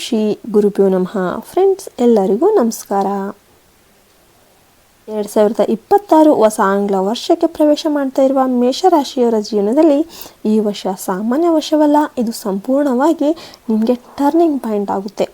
ಶ್ರೀ ಗುರುಭ್ಯೋ ನಮಃ. ಫ್ರೆಂಡ್ಸ್ ಎಲ್ಲರಿಗೂ ನಮಸ್ಕಾರ. ಎರಡು ಸಾವಿರದ ಇಪ್ಪತ್ತಾರು ಹೊಸ ಆಂಗ್ಲ ವರ್ಷಕ್ಕೆ ಪ್ರವೇಶ ಮಾಡ್ತಾ ಇರುವ ಮೇಷರಾಶಿಯವರ ಜೀವನದಲ್ಲಿ ಈ ವರ್ಷ ಸಾಮಾನ್ಯ ವರ್ಷವಲ್ಲ. ಇದು ಸಂಪೂರ್ಣವಾಗಿ ನಿಮಗೆ ಟರ್ನಿಂಗ್ ಪಾಯಿಂಟ್ ಆಗುತ್ತೆ.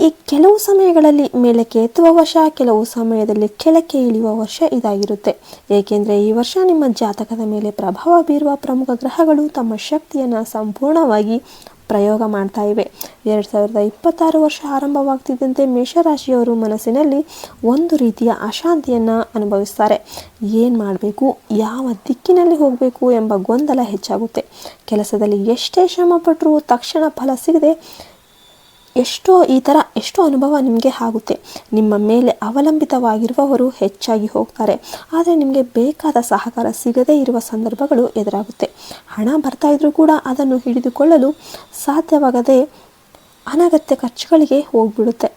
ಈ ಕೆಲವು ಸಮಯಗಳಲ್ಲಿ ಮೇಲಕ್ಕೆ ಎತ್ತುವ ವರ್ಷ, ಕೆಲವು ಸಮಯದಲ್ಲಿ ಕೆಳಕ್ಕೆ ಇಳಿಯುವ ವರ್ಷ ಇದಾಗಿರುತ್ತೆ. ಏಕೆಂದರೆ ಈ ವರ್ಷ ನಿಮ್ಮ ಜಾತಕದ ಮೇಲೆ ಪ್ರಭಾವ ಬೀರುವ ಪ್ರಮುಖ ಗ್ರಹಗಳು ತಮ್ಮ ಶಕ್ತಿಯನ್ನು ಸಂಪೂರ್ಣವಾಗಿ ಪ್ರಯೋಗ ಮಾಡ್ತಾ ಇವೆ. ಎರಡು ಸಾವಿರದ ಇಪ್ಪತ್ತಾರು ವರ್ಷ ಆರಂಭವಾಗ್ತಿದ್ದಂತೆ ಮೇಷರಾಶಿಯವರು ಮನಸ್ಸಿನಲ್ಲಿ ಒಂದು ರೀತಿಯ ಅಶಾಂತಿಯನ್ನು ಅನುಭವಿಸ್ತಾರೆ. ಏನು ಮಾಡಬೇಕು? ಯಾವ ದಿಕ್ಕಿನಲ್ಲಿ ಹೋಗಬೇಕು ಎಂಬ ಗೊಂದಲ ಹೆಚ್ಚಾಗುತ್ತೆ. ಕೆಲಸದಲ್ಲಿ ಎಷ್ಟೇ ಶ್ರಮಪಟ್ಟರೂ ತಕ್ಷಣ ಫಲ ಸಿಗದೆ ಎಷ್ಟೋ ಈ ಥರ ಎಷ್ಟೋ ಅನುಭವ ನಿಮಗೆ ಆಗುತ್ತೆ. ನಿಮ್ಮ ಮೇಲೆ ಅವಲಂಬಿತವಾಗಿರುವವರು ಹೆಚ್ಚಾಗಿ ಹೋಗ್ತಾರೆ. ಆದರೆ ನಿಮಗೆ ಬೇಕಾದ ಸಹಕಾರ ಸಿಗದೇ ಇರುವ ಸಂದರ್ಭಗಳು ಎದುರಾಗುತ್ತೆ. ಹಣ ಬರ್ತಾ ಇದ್ರೂ ಕೂಡ ಅದನ್ನು ಹಿಡಿದುಕೊಳ್ಳಲು ಸಾಧ್ಯವಾಗದೆ ಅನಗತ್ಯ ಖರ್ಚುಗಳಿಗೆ ಹೋಗ್ಬಿಡುತ್ತೆ.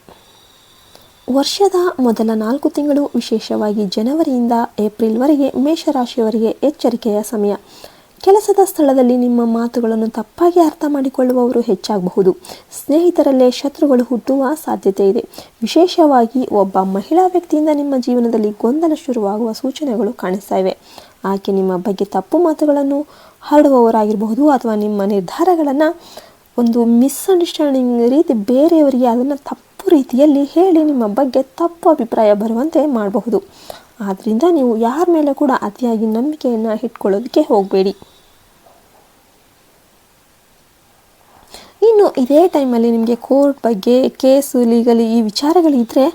ವರ್ಷದ ಮೊದಲ ನಾಲ್ಕು ತಿಂಗಳು ವಿಶೇಷವಾಗಿ ಜನವರಿಯಿಂದ ಏಪ್ರಿಲ್ವರೆಗೆ ಮೇಷರಾಶಿಯವರಿಗೆ ಎಚ್ಚರಿಕೆಯ ಸಮಯ. ಕೆಲಸದ ಸ್ಥಳದಲ್ಲಿ ನಿಮ್ಮ ಮಾತುಗಳನ್ನು ತಪ್ಪಾಗಿ ಅರ್ಥ ಮಾಡಿಕೊಳ್ಳುವವರು ಹೆಚ್ಚಾಗಬಹುದು. ಸ್ನೇಹಿತರಲ್ಲೇ ಶತ್ರುಗಳು ಹುಟ್ಟುವ ಸಾಧ್ಯತೆ ಇದೆ. ವಿಶೇಷವಾಗಿ ಒಬ್ಬ ಮಹಿಳಾ ವ್ಯಕ್ತಿಯಿಂದ ನಿಮ್ಮ ಜೀವನದಲ್ಲಿ ಗೊಂದಲ ಶುರುವಾಗುವ ಸೂಚನೆಗಳು ಕಾಣಿಸ್ತಾ ಇವೆ ಆಕೆ ನಿಮ್ಮ ಬಗ್ಗೆ ತಪ್ಪು ಮಾತುಗಳನ್ನು ಹರಡುವವರಾಗಿರಬಹುದು ಅಥವಾ ನಿಮ್ಮ ನಿರ್ಧಾರಗಳನ್ನು ಒಂದು ಮಿಸ್ಅಂಡರ್ಸ್ಟ್ಯಾಂಡಿಂಗ್ ರೀತಿ ಬೇರೆಯವರಿಗೆ ಅದನ್ನು ತಪ್ಪು ರೀತಿಯಲ್ಲಿ ಹೇಳಿ ನಿಮ್ಮ ಬಗ್ಗೆ ತಪ್ಪು ಅಭಿಪ್ರಾಯ ಬರುವಂತೆ ಮಾಡಬಹುದು. ಆದ್ದರಿಂದ ನೀವು ಯಾರ ಮೇಲೆ ಕೂಡ ಅತಿಯಾಗಿ ನಂಬಿಕೆಯನ್ನು ಇಟ್ಕೊಳ್ಳೋದಕ್ಕೆ ಹೋಗಬೇಡಿ. ಇನ್ನು ಇದೇ ಟೈಮಲ್ಲಿ ನಿಮಗೆ ಕೋರ್ಟ್ ಬಗ್ಗೆ ಕೇಸು ಲೀಗಲಿ ಈ ವಿಚಾರಗಳಿದ್ದರೆ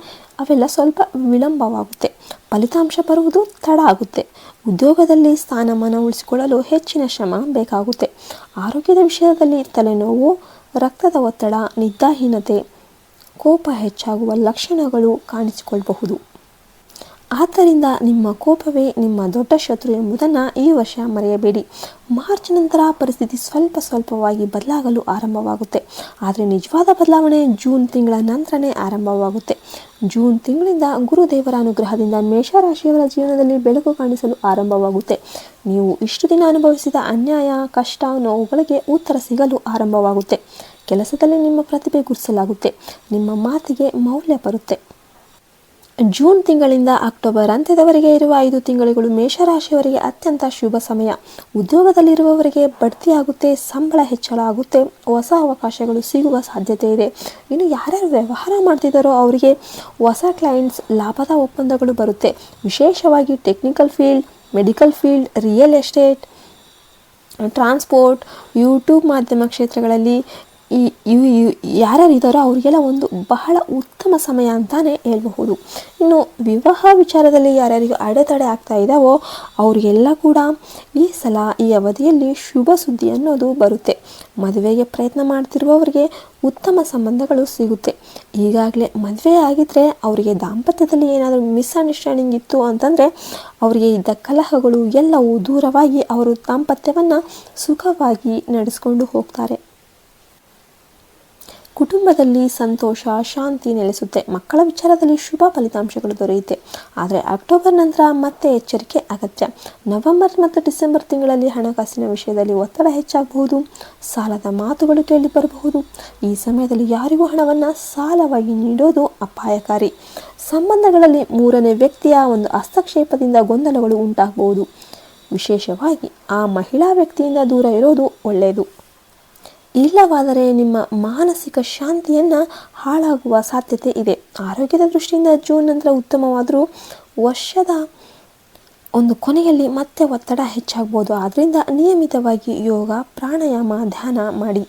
ಅವೆಲ್ಲ ಸ್ವಲ್ಪ ವಿಳಂಬವಾಗುತ್ತೆ. ಫಲಿತಾಂಶ ಬರುವುದು ತಡ ಆಗುತ್ತೆ. ಉದ್ಯೋಗದಲ್ಲಿ ಸ್ಥಾನಮಾನ ಉಳಿಸಿಕೊಳ್ಳಲು ಹೆಚ್ಚಿನ ಶ್ರಮ ಬೇಕಾಗುತ್ತೆ. ಆರೋಗ್ಯದ ವಿಷಯದಲ್ಲಿ ತಲೆನೋವು, ರಕ್ತದ ಒತ್ತಡ, ನಿದ್ದಾಹೀನತೆ, ಕೋಪ ಹೆಚ್ಚಾಗುವ ಲಕ್ಷಣಗಳು ಕಾಣಿಸಿಕೊಳ್ಳಬಹುದು ಆದ್ದರಿಂದ ನಿಮ್ಮ ಕೋಪವೇ ನಿಮ್ಮ ದೊಡ್ಡ ಶತ್ರು ಎಂಬುದನ್ನು ಈ ವರ್ಷ ಮರೆಯಬೇಡಿ. ಮಾರ್ಚ್ ನಂತರ ಪರಿಸ್ಥಿತಿ ಸ್ವಲ್ಪ ಸ್ವಲ್ಪವಾಗಿ ಬದಲಾಗಲು ಆರಂಭವಾಗುತ್ತೆ. ಆದರೆ ನಿಜವಾದ ಬದಲಾವಣೆ ಜೂನ್ ತಿಂಗಳ ನಂತರನೇ ಆರಂಭವಾಗುತ್ತೆ. ಜೂನ್ ತಿಂಗಳಿಂದ ಗುರುದೇವರ ಅನುಗ್ರಹದಿಂದ ಮೇಷರಾಶಿಯವರ ಜೀವನದಲ್ಲಿ ಬೆಳಕು ಕಾಣಿಸಲು ಆರಂಭವಾಗುತ್ತೆ. ನೀವು ಇಷ್ಟು ದಿನ ಅನುಭವಿಸಿದ ಅನ್ಯಾಯ, ಕಷ್ಟ, ನೋವುಗಳಿಗೆ ಉತ್ತರ ಸಿಗಲು ಆರಂಭವಾಗುತ್ತೆ. ಕೆಲಸದಲ್ಲಿ ನಿಮ್ಮ ಪ್ರತಿಭೆ ಗುರುಸಲಾಗುತ್ತೆ ನಿಮ್ಮ ಮಾತಿಗೆ ಮೌಲ್ಯ ಬರುತ್ತೆ. ಜೂನ್ ತಿಂಗಳಿಂದ ಅಕ್ಟೋಬರ್ ಅಂತ್ಯದವರೆಗೆ ಇರುವ ಐದು ತಿಂಗಳುಗಳು ಮೇಷರಾಶಿಯವರಿಗೆ ಅತ್ಯಂತ ಶುಭ ಸಮಯ. ಉದ್ಯೋಗದಲ್ಲಿರುವವರಿಗೆ ಬಡ್ತಿಯಾಗುತ್ತೆ, ಸಂಬಳ ಹೆಚ್ಚಳ ಆಗುತ್ತೆ ಹೊಸ ಅವಕಾಶಗಳು ಸಿಗುವ ಸಾಧ್ಯತೆ ಇದೆ. ಇನ್ನು ಯಾರ್ಯಾರು ವ್ಯವಹಾರ ಮಾಡ್ತಿದ್ದಾರೋ ಅವರಿಗೆ ಹೊಸ ಕ್ಲೈಂಟ್ಸ್ ಲಾಭದ ಒಪ್ಪಂದಗಳು ಬರುತ್ತೆ. ವಿಶೇಷವಾಗಿ technical field medical field real estate transport YouTube ಮಾಧ್ಯಮ ಕ್ಷೇತ್ರಗಳಲ್ಲಿ ಈ ಇವು ಯಾರ್ಯಾರು ಇದ್ದಾರೋ ಅವರಿಗೆಲ್ಲ ಒಂದು ಬಹಳ ಉತ್ತಮ ಸಮಯ ಅಂತಾನೆ ಹೇಳಬಹುದು. ಇನ್ನು ವಿವಾಹ ವಿಚಾರದಲ್ಲಿ ಯಾರ್ಯಾರಿಗೂ ಅಡೆತಡೆ ಆಗ್ತಾ ಇದ್ದಾವೋ ಅವರಿಗೆಲ್ಲ ಕೂಡ ಈ ಸಲ ಈ ಅವಧಿಯಲ್ಲಿ ಶುಭ ಸುದ್ದಿ ಅನ್ನೋದು ಬರುತ್ತೆ. ಮದುವೆಗೆ ಪ್ರಯತ್ನ ಮಾಡ್ತಿರುವವರಿಗೆ ಉತ್ತಮ ಸಂಬಂಧಗಳು ಸಿಗುತ್ತೆ. ಈಗಾಗಲೇ ಮದುವೆ ಆಗಿದ್ದರೆ ಅವರಿಗೆ ದಾಂಪತ್ಯದಲ್ಲಿ ಏನಾದರೂ ಮಿಸ್ಅಂಡರ್ಸ್ಟ್ಯಾಂಡಿಂಗ್ ಇತ್ತು ಅಂತಂದರೆ ಅವರಿಗೆ ಇದ್ದ ಕಲಹಗಳು ಎಲ್ಲವೂ ದೂರವಾಗಿ ಅವರು ದಾಂಪತ್ಯವನ್ನು ಸುಖವಾಗಿ ನಡೆಸ್ಕೊಂಡು ಹೋಗ್ತಾರೆ. ಕುಟುಂಬದಲ್ಲಿ ಸಂತೋಷ, ಶಾಂತಿ ನೆಲೆಸುತ್ತೆ. ಮಕ್ಕಳ ವಿಚಾರದಲ್ಲಿ ಶುಭ ಫಲಿತಾಂಶಗಳು ದೊರೆಯುತ್ತೆ. ಆದರೆ ಅಕ್ಟೋಬರ್ ನಂತರ ಮತ್ತೆ ಎಚ್ಚರಿಕೆ ಅಗತ್ಯ. ನವೆಂಬರ್ ಮತ್ತು ಡಿಸೆಂಬರ್ ತಿಂಗಳಲ್ಲಿ ಹಣಕಾಸಿನ ವಿಷಯದಲ್ಲಿ ಒತ್ತಡ ಹೆಚ್ಚಾಗಬಹುದು. ಸಾಲದ ಮಾತುಗಳು ಕೇಳಿ ಬರಬಹುದು. ಈ ಸಮಯದಲ್ಲಿ ಯಾರಿಗೂ ಹಣವನ್ನು ಸಾಲವಾಗಿ ನೀಡೋದು ಅಪಾಯಕಾರಿ. ಸಂಬಂಧಗಳಲ್ಲಿ ಮೂರನೇ ವ್ಯಕ್ತಿಯ ಒಂದು ಹಸ್ತಕ್ಷೇಪದಿಂದ ಗೊಂದಲಗಳು ಉಂಟಾಗಬಹುದು. ವಿಶೇಷವಾಗಿ ಆ ಮಹಿಳಾ ವ್ಯಕ್ತಿಯಿಂದ ದೂರ ಇರೋದು ಒಳ್ಳೆಯದು. ಇಲ್ಲವಾದರೆ ನಿಮ್ಮ ಮಾನಸಿಕ ಶಾಂತಿಯನ್ನು ಹಾಳಾಗುವ ಸಾಧ್ಯತೆ ಇದೆ. ಆರೋಗ್ಯದ ದೃಷ್ಟಿಯಿಂದ ಜೂನ್ ನಂತರ ಉತ್ತಮವಾದರೂ ವರ್ಷದ ಒಂದು ಕೊನೆಯಲ್ಲಿ ಮತ್ತೆ ಒತ್ತಡ ಹೆಚ್ಚಾಗ್ಬೋದು. ಆದ್ದರಿಂದ ನಿಯಮಿತವಾಗಿ ಯೋಗ, ಪ್ರಾಣಾಯಾಮ, ಧ್ಯಾನ ಮಾಡಿ.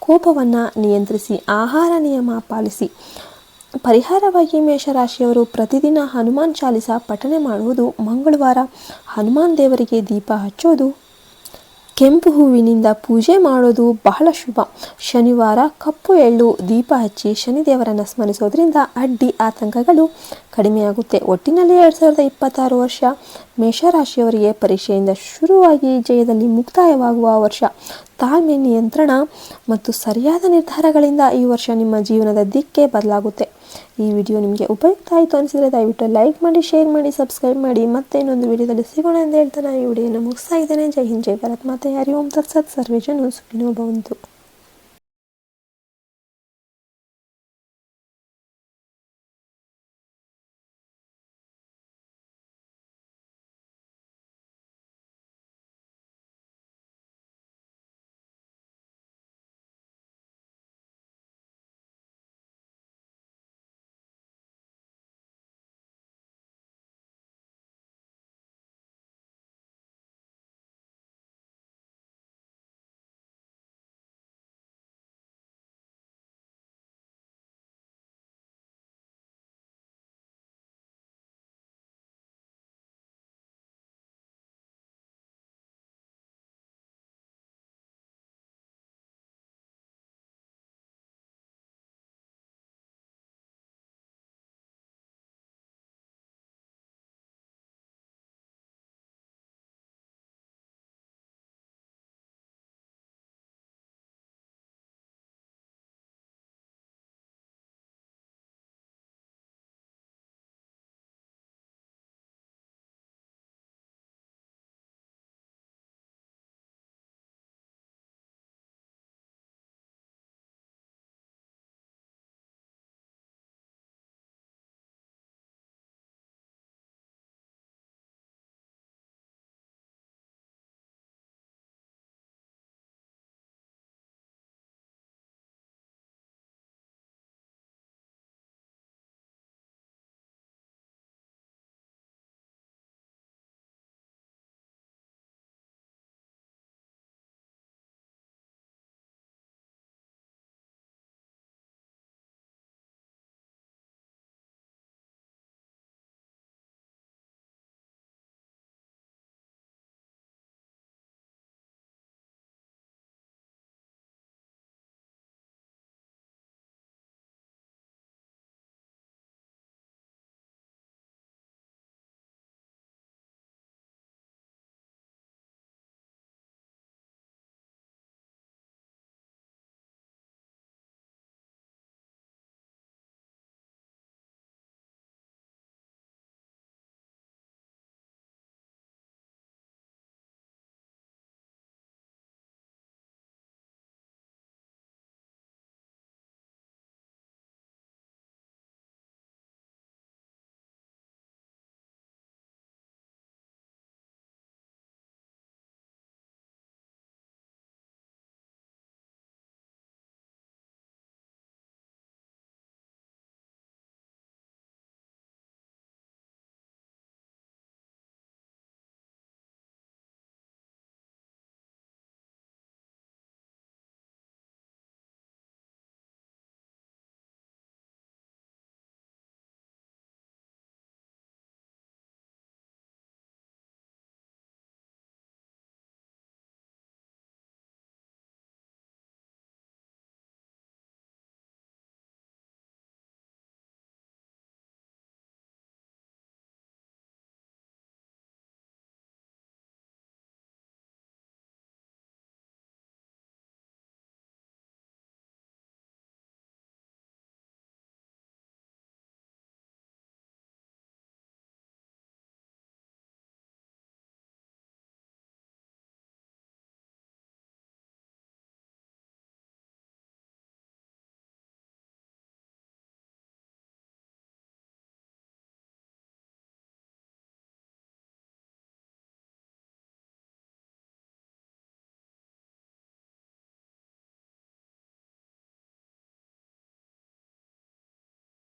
ಕೋಪವನ್ನು ನಿಯಂತ್ರಿಸಿ, ಆಹಾರ ನಿಯಮ ಪಾಲಿಸಿ. ಪರಿಹಾರವಾಗಿ ಮೇಷರಾಶಿಯವರು ಪ್ರತಿದಿನ ಹನುಮಾನ್ ಚಾಲಿಸ ಪಠನೆ ಮಾಡುವುದು ಮಂಗಳವಾರ. ಹನುಮಾನ್ ದೇವರಿಗೆ ದೀಪ ಹಚ್ಚೋದು ಕೆಂಪು ಹೂವಿನಿಂದ ಪೂಜೆ ಮಾಡೋದು ಬಹಳ ಶುಭ. ಶನಿವಾರ ಕಪ್ಪು ಎಳ್ಳು, ದೀಪ ಹಚ್ಚಿ ಶನಿದೇವರನ್ನು ಸ್ಮರಿಸೋದ್ರಿಂದ ಅಡ್ಡಿ ಆತಂಕಗಳು ಕಡಿಮೆಯಾಗುತ್ತೆ. ಒಟ್ಟಿನಲ್ಲಿ ಎರಡು ಸಾವಿರದ ಇಪ್ಪತ್ತಾರು ವರ್ಷ ಮೇಷರಾಶಿಯವರಿಗೆ ಪರೀಕ್ಷೆಯಿಂದ ಶುರುವಾಗಿ ಜಯದಲ್ಲಿ ಮುಕ್ತಾಯವಾಗುವ ವರ್ಷ. ತಾಳ್ಮೆ ನಿಯಂತ್ರಣ ಮತ್ತು ಸರಿಯಾದ ನಿರ್ಧಾರಗಳಿಂದ ಈ ವರ್ಷ ನಿಮ್ಮ ಜೀವನದ ದಿಕ್ಕೇ ಬದಲಾಗುತ್ತೆ. ಈ ವಿಡಿಯೋ ನಿಮಗೆ ಉಪಯುಕ್ತ ಆಯಿತು ಅನಿಸಿದರೆ ದಯವಿಟ್ಟು ಲೈಕ್ ಮಾಡಿ, ಶೇರ್ ಮಾಡಿ ಸಬ್ಸ್ಕ್ರೈಬ್ ಮಾಡಿ. ಮತ್ತೆ ಇನ್ನೊಂದು ವಿಡಿಯೋದಲ್ಲಿ ಸಿಗೋಣ ಅಂತ ಹೇಳ್ತಾ ನಾನು ಈ ವಿಡಿಯೋನ ಮುಗಿಸ್ತಾ ಇದ್ದೇನೆ. ಜೈ ಹಿಂದ್, ಜೈ ಭಾರತ್. ಮತ್ತೆ ಹರಿ ಓಂ ಸರ್ವೇ ಜನ ಸುಖಿನೋ ಭವಂತು.